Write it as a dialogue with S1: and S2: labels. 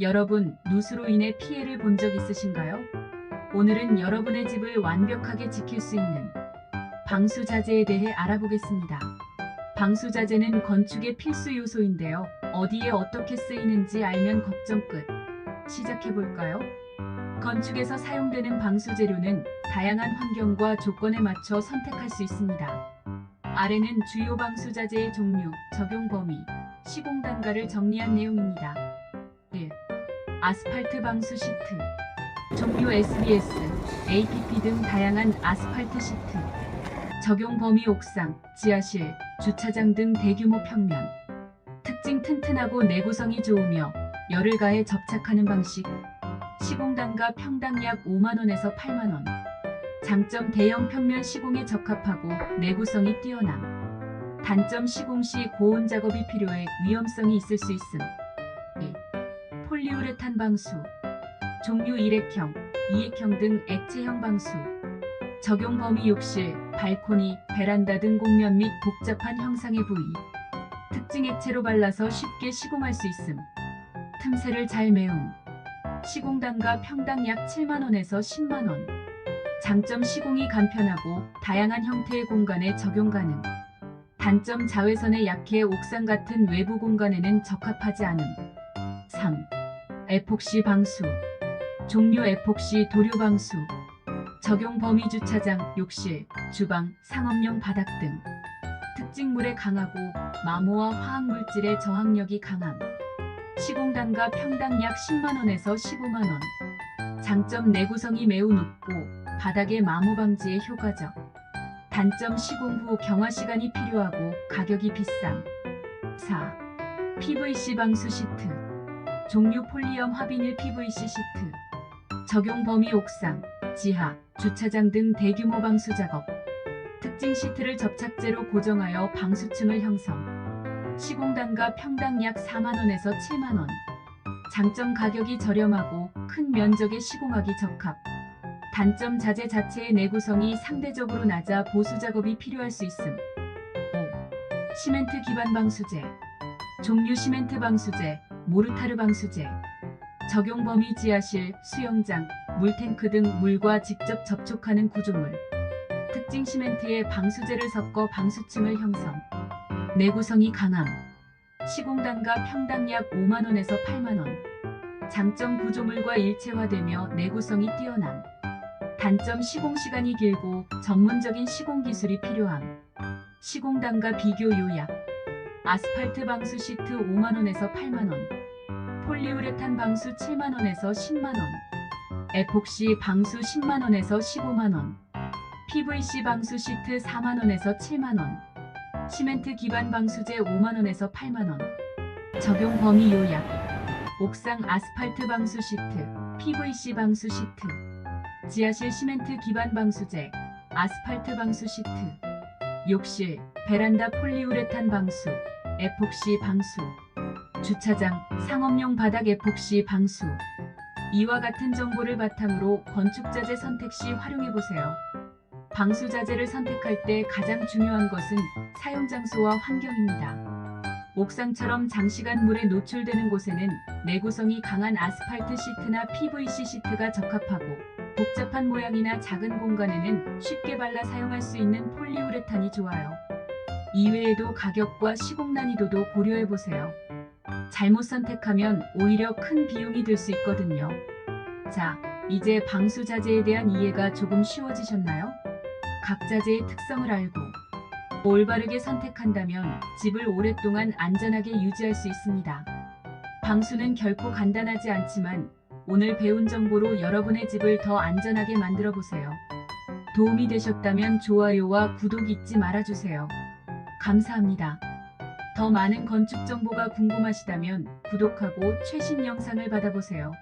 S1: 여러분, 누수로 인해 피해를 본 적 있으신가요? 오늘은 여러분의 집을 완벽하게 지킬 수 있는 방수자재에 대해 알아보겠습니다. 방수자재는 건축의 필수 요소인데요. 어디에 어떻게 쓰이는지 알면 걱정 끝. 시작해볼까요? 건축에서 사용되는 방수재료는 다양한 환경과 조건에 맞춰 선택할 수 있습니다. 아래는 주요 방수자재의 종류, 적용 범위, 시공 단가를 정리한 내용입니다. 1. 아스팔트 방수 시트 종류 SBS, APP 등 다양한 아스팔트 시트 적용 범위 옥상, 지하실, 주차장 등 대규모 평면 특징 튼튼하고 내구성이 좋으며 열을 가해 접착하는 방식 시공 단가 평당 약 5만원에서 8만원 장점 대형 평면 시공에 적합하고 내구성이 뛰어남 단점 시공 시 고온 작업이 필요해 위험성이 있을 수 있음 2. 폴리우레탄 방수 종류 1액형, 2액형 등 액체형 방수 적용 범위 욕실, 발코니, 베란다 등 공면 및 복잡한 형상의 부위 특징 액체로 발라서 쉽게 시공할 수 있음. 틈새를 잘 메움. 시공 단가 평당 약 7만원에서 10만원. 장점 시공이 간편하고 다양한 형태의 공간에 적용 가능. 단점 자외선에 약해 옥상 같은 외부 공간에는 적합하지 않음. 3. 에폭시 방수 종류 에폭시 도료 방수 적용 범위 주차장, 욕실, 주방, 상업용 바닥 등. 특징물에 강하고 마모와 화학물질의 저항력이 강함. 시공 단가 평당 약 10만원에서 15만원. 장점 내구성이 매우 높고 바닥의 마모 방지에 효과적. 단점 시공 후 경화 시간이 필요하고 가격이 비쌈 4. PVC 방수 시트 종류 폴리엄 화비닐 PVC 시트 적용 범위 옥상, 지하, 주차장 등 대규모 방수 작업. 특징 시트를 접착제로 고정하여 방수층을 형성. 시공 단가 평당 약 4만원에서 7만원. 장점 가격이 저렴하고 큰 면적에 시공하기 적합. 단점 자재 자체의 내구성이 상대적으로 낮아 보수 작업이 필요할 수 있음. 5. 시멘트 기반 방수제. 종류 시멘트 방수제, 모르타르 방수제 적용 범위 지하실, 수영장, 물탱크 등 물과 직접 접촉하는 구조물 특징 시멘트에 방수제를 섞어 방수층을 형성. 내구성이 강함. 시공 단가 평당 약 5만원에서 8만원. 장점 구조물과 일체화되며 내구성이 뛰어남. 단점 시공 시간이 길고 전문적인 시공 기술이 필요함. 시공 단가 비교 요약 아스팔트 방수 시트 5만원에서 8만원 폴리우레탄 방수 7만원에서 10만원 에폭시 방수 10만원에서 15만원 PVC 방수 시트 4만원에서 7만원 시멘트 기반 방수제 5만원에서 8만원. 적용 범위 요약. 옥상 아스팔트 방수 시트 PVC 방수 시트. 지하실 시멘트 기반 방수제 아스팔트 방수 시트. 욕실 베란다 폴리우레탄 방수 에폭시 방수 주차장 상업용 바닥 에폭시 방수 이와 같은 정보를 바탕으로 건축자재 선택 시 활용해보세요. 방수자재를 선택할 때 가장 중요한 것은 사용 장소와 환경입니다. 옥상처럼 장시간 물에 노출되는 곳에는 내구성이 강한 아스팔트 시트나 PVC 시트가 적합하고 복잡한 모양이나 작은 공간에는 쉽게 발라 사용할 수 있는 폴리우레탄이 좋아요. 이외에도 가격과 시공 난이도도 고려해보세요. 잘못 선택하면 오히려 큰 비용이 들 수 있거든요. 자, 이제 방수자재에 대한 이해가 조금 쉬워지셨나요? 각 자재의 특성을 알고 올바르게 선택한다면 집을 오랫동안 안전하게 유지할 수 있습니다. 방수는 결코 간단하지 않지만 오늘 배운 정보로 여러분의 집을 더 안전하게 만들어 보세요. 도움이 되셨다면 좋아요와 구독 잊지 말아주세요. 감사합니다. 더 많은 건축 정보가 궁금하시다면 구독하고 최신 영상을 받아보세요.